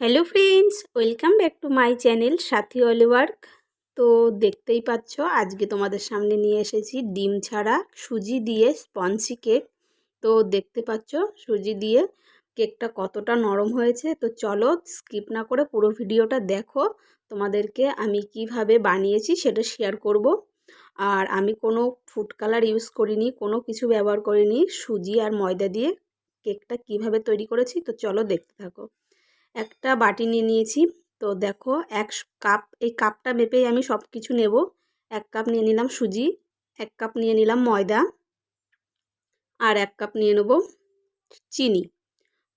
Hello friends welcome back to my channel Sathi work তো দেখতেই পাচ্ছ, আজকে তোমাদের সামনে নিয়ে এসেছি ডিম ছাড়া সুজি দিয়ে স্পঞ্জি কেক। তো দেখতে পাচ্ছ, সুজি দিয়ে কেকটা কতটা নরম হয়েছে। তো চলো স্কিপ না করে পুরো ভিডিওটা দেখো, তোমাদেরকে আমি কীভাবে বানিয়েছি সেটা শেয়ার করব। আর আমি কোনো ফুড কালার ইউজ করিনি, কোনো কিছু ব্যবহার করিনি, সুজি আর ময়দা দিয়ে কেকটা কীভাবে তৈরি করেছি। তো চলো দেখতে থাকো। একটা বাটি নিয়ে নিয়েছি। তো দেখো, এক কাপ, এই কাপটা মেপেই আমি সব কিছু নেব। এক কাপ নিয়ে নিলাম সুজি, এক কাপ নিয়ে নিলাম ময়দা আর এক কাপ নিয়ে নেব চিনি।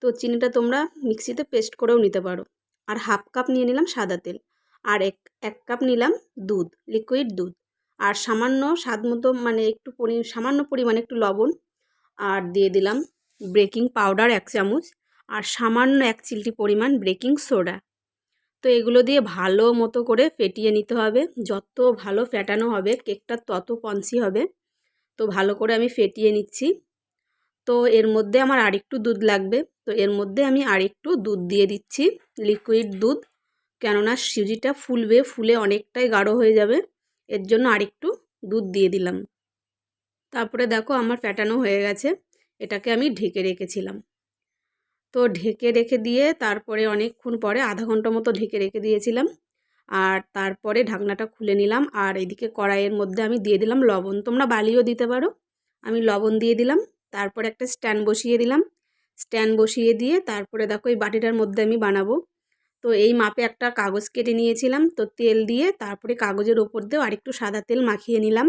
তো চিনিটা তোমরা মিক্সিতে পেস্ট করেও নিতে পারো। আর হাফ কাপ নিয়ে নিলাম সাদা তেল। আর এক এক কাপ নিলাম দুধ, লিকুইড দুধ। আর সামান্য স্বাদ মতো মানে একটু পরি, সামান্য পরিমাণে একটু লবণ। আর দিয়ে দিলাম বেকিং পাউডার এক চামচ। আর সামান্য এক চিলটি পরিমাণ বেকিং সোডা। তো এগুলো দিয়ে ভালো মতো করে ফেটিয়ে নিতে হবে। যত ভালো ফেটানো হবে, কেকটা তত পঞ্চি হবে। তো ভালো করে আমি ফেটিয়ে নিচ্ছি। তো এর মধ্যে আমার আরেকটু দুধ লাগবে। তো এর মধ্যে আমি আরেকটু দুধ দিয়ে দিচ্ছি, লিকুইড দুধ। কেননা সুজিটা ফুলবে, ফুলে অনেকটাই গাঢ় হয়ে যাবে। এর জন্য আরেকটু দুধ দিয়ে দিলাম। তারপরে দেখো আমার ফ্যাটানো হয়ে গেছে। এটাকে আমি ঢেকে রেখেছিলাম। তো ঢেকে রেখে দিয়ে তারপরে অনেকক্ষণ পরে আধা ঘণ্টা মতো ঢেকে রেখে দিয়েছিলাম। আর তারপরে ঢাকনাটা খুলে নিলাম আর এদিকে কড়াইয়ের মধ্যে আমি দিয়ে দিলাম লবণ। তোমরা বালিও দিতে পারো। আমি লবণ দিয়ে দিলাম। তারপরে একটা স্ট্যান্ড বসিয়ে দিলাম। স্ট্যান্ড বসিয়ে দিয়ে তারপরে দেখো এই বাটিটার মধ্যে আমি বানাবো। তো এই মাপে একটা কাগজ কেটে নিয়েছিলাম। তো তেল দিয়ে তারপরে কাগজের ওপর দিয়েও আরেকটু সাদা তেল মাখিয়ে নিলাম।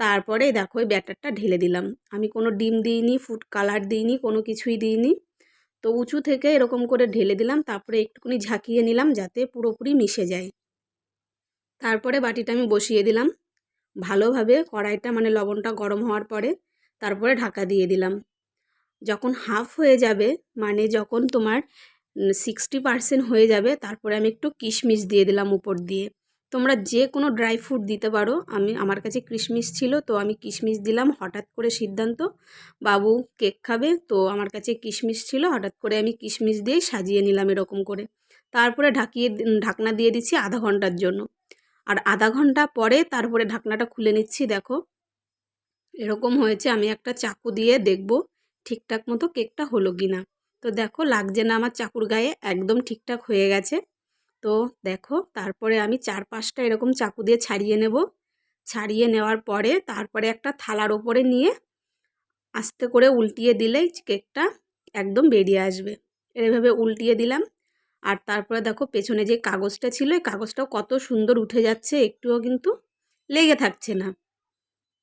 তারপরে দেখো এই ব্যাটারটা ঢেলে দিলাম। আমি কোনো ডিম দিইনি, ফুড কালার দিইনি, কোনো কিছুই দিইনি। তো উঁচু থেকে এরকম করে ঢেলে দিলাম, তারপরে একটুখানি ঝাঁকিয়ে নিলাম যাতে পুরোপুরি মিশে যায়। তারপরে বাটিটা আমি বসিয়ে দিলাম। ভালোভাবে কড়াইটা মানে লবণটা গরম হওয়ার পরে তারপরে ঢাকা দিয়ে দিলাম। যখন হাফ হয়ে যাবে মানে যখন তোমার সিক্সটি পারসেন্ট হয়ে যাবে, তারপরে আমি একটু কিশমিশ দিয়ে দিলাম উপর দিয়ে। তোমরা যে কোনো ড্রাই ফ্রুট দিতে পারো। আমি, আমার কাছে কিশমিশ ছিল, তো আমি কিশমিশ দিলাম। হঠাৎ করে সিদ্ধান্ত, বাবু কেক খাবে, তো আমার কাছে কিশমিশ ছিল। হঠাৎ করে আমি কিশমিশ দিয়েই সাজিয়ে নিলাম এরকম করে। তারপরে ঢাকিয়ে, ঢাকনা দিয়ে দিচ্ছি আধা ঘণ্টার জন্য। আর আধা ঘণ্টা পরে তারপরে ঢাকনাটা খুলে নিচ্ছি, দেখো। এরকম হয়েছে, আমি একটা চাকু দিয়ে দেখব ঠিকঠাক মতো কেকটা হলো কি না তো দেখো, লাগছে না আমার চাকুর গায়ে, একদম ঠিকঠাক হয়ে গেছে। তো দেখো, তারপরে আমি চার পাঁচটা এরকম চাকু দিয়ে ছাড়িয়ে নেব। ছাড়িয়ে নেওয়ার পরে তারপরে একটা থালার ওপরে নিয়ে আস্তে করে উল্টিয়ে দিলেই কেকটা একদম বেরিয়ে আসবে। এভাবে উল্টিয়ে দিলাম। আর তারপরে দেখো, পেছনে যে কাগজটা ছিল, এই কাগজটাও কত সুন্দর উঠে যাচ্ছে, একটুও কিন্তু লেগে থাকছে না।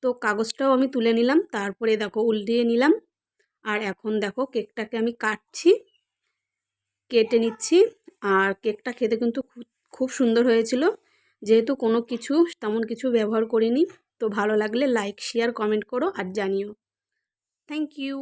তো কাগজটাও আমি তুলে নিলাম, তারপরে দেখো, উল্টিয়ে নিলাম। আর এখন দেখো, কেকটাকে আমি কাটছি, কেটে নিচ্ছি। আর কেকটা খেতে কিন্তু খুব সুন্দর হয়েছিল। যেহেতু কোনো কিছু, তেমন কিছু ব্যবহার করিনি, তো ভালো লাগলে লাইক শেয়ার কমেন্ট করো আর জানিও। Thank you